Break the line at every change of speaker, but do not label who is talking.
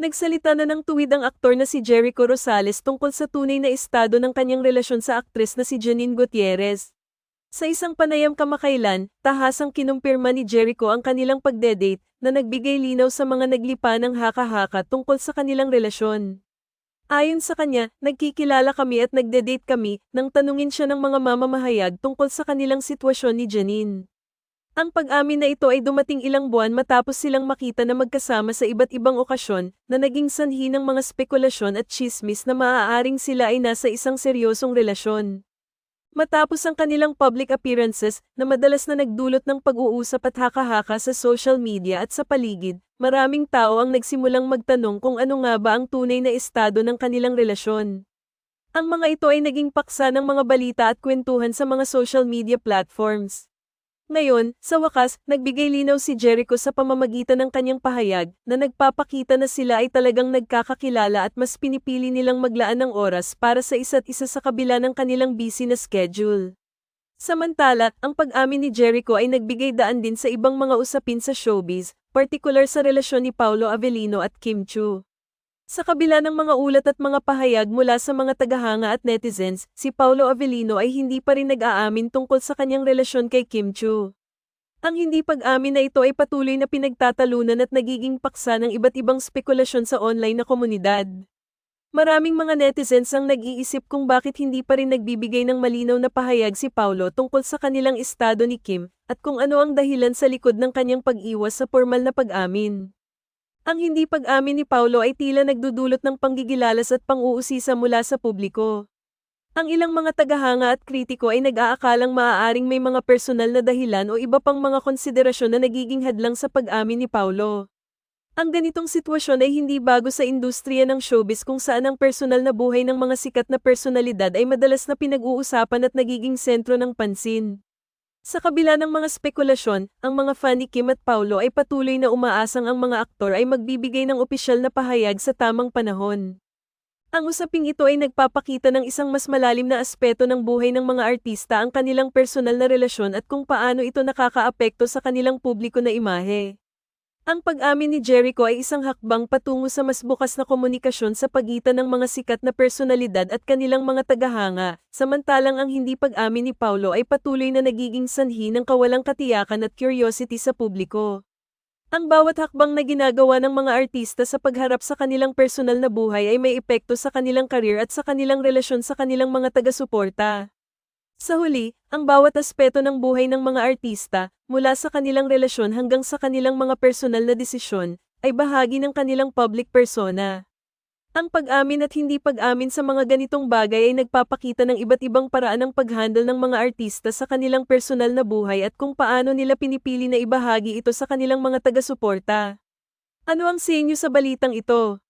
Nagsalita na ng tuwid ang aktor na si Jericho Rosales tungkol sa tunay na estado ng kanyang relasyon sa aktres na si Janine Gutierrez. Sa isang panayam kamakailan, tahasang kinumpirma ni Jericho ang kanilang pagdedate na nagbigay linaw sa mga naglipa ng haka-haka tungkol sa kanilang relasyon. Ayon sa kanya, nagkikilala kami at nagde-date kami nang tanungin siya ng mga mamamahayag tungkol sa kanilang sitwasyon ni Janine. Ang pag-amin na ito ay dumating ilang buwan matapos silang makita na magkasama sa iba't ibang okasyon na naging sanhi ng mga spekulasyon at chismis na maaaring sila ay nasa isang seryosong relasyon. Matapos ang kanilang public appearances na madalas na nagdulot ng pag-uusap at haka-haka sa social media at sa paligid, maraming tao ang nagsimulang magtanong kung ano nga ba ang tunay na estado ng kanilang relasyon. Ang mga ito ay naging paksa ng mga balita at kwentuhan sa mga social media platforms. Ngayon, sa wakas, nagbigay linaw si Jericho sa pamamagitan ng kanyang pahayag na nagpapakita na sila ay talagang nagkakakilala at mas pinipili nilang maglaan ng oras para sa isa't isa sa kabila ng kanilang busy na schedule. Samantala, ang pag-amin ni Jericho ay nagbigay daan din sa ibang mga usapin sa showbiz, partikular sa relasyon ni Paulo Avellino at Kim Chu. Sa kabila ng mga ulat at mga pahayag mula sa mga tagahanga at netizens, si Paulo Avellino ay hindi pa rin nag-aamin tungkol sa kanyang relasyon kay Kim Chu. Ang hindi pag-amin na ito ay patuloy na pinagtatalunan at nagiging paksa ng iba't ibang spekulasyon sa online na komunidad. Maraming mga netizens ang nag-iisip kung bakit hindi pa rin nagbibigay ng malinaw na pahayag si Paulo tungkol sa kanilang estado ni Kim at kung ano ang dahilan sa likod ng kanyang pag-iwas sa formal na pag-amin. Ang hindi pag-amin ni Paulo ay tila nagdudulot ng panggigilalas at pang-uusisa mula sa publiko. Ang ilang mga tagahanga at kritiko ay nag-aakalang maaaring may mga personal na dahilan o iba pang mga konsiderasyon na nagiging hadlang sa pag-amin ni Paulo. Ang ganitong sitwasyon ay hindi bago sa industriya ng showbiz kung saan ang personal na buhay ng mga sikat na personalidad ay madalas na pinag-uusapan at nagiging sentro ng pansin. Sa kabila ng mga spekulasyon, ang mga fan ni Kim at Paulo ay patuloy na umaasang ang mga aktor ay magbibigay ng opisyal na pahayag sa tamang panahon. Ang usaping ito ay nagpapakita ng isang mas malalim na aspeto ng buhay ng mga artista ang kanilang personal na relasyon at kung paano ito nakakaapekto sa kanilang publiko na imahe. Ang pag-amin ni Jericho ay isang hakbang patungo sa mas bukas na komunikasyon sa pagitan ng mga sikat na personalidad at kanilang mga tagahanga, samantalang ang hindi pag-amin ni Paulo ay patuloy na nagiging sanhi ng kawalang katiyakan at curiosity sa publiko. Ang bawat hakbang na ginagawa ng mga artista sa pagharap sa kanilang personal na buhay ay may epekto sa kanilang karir at sa kanilang relasyon sa kanilang mga taga-suporta. Sa huli, ang bawat aspeto ng buhay ng mga artista, mula sa kanilang relasyon hanggang sa kanilang mga personal na desisyon, ay bahagi ng kanilang public persona. Ang pag-amin at hindi pag-amin sa mga ganitong bagay ay nagpapakita ng iba't ibang paraan ng paghandle ng mga artista sa kanilang personal na buhay at kung paano nila pinipili na ibahagi ito sa kanilang mga taga-suporta. Ano ang sa inyo sa balitang ito?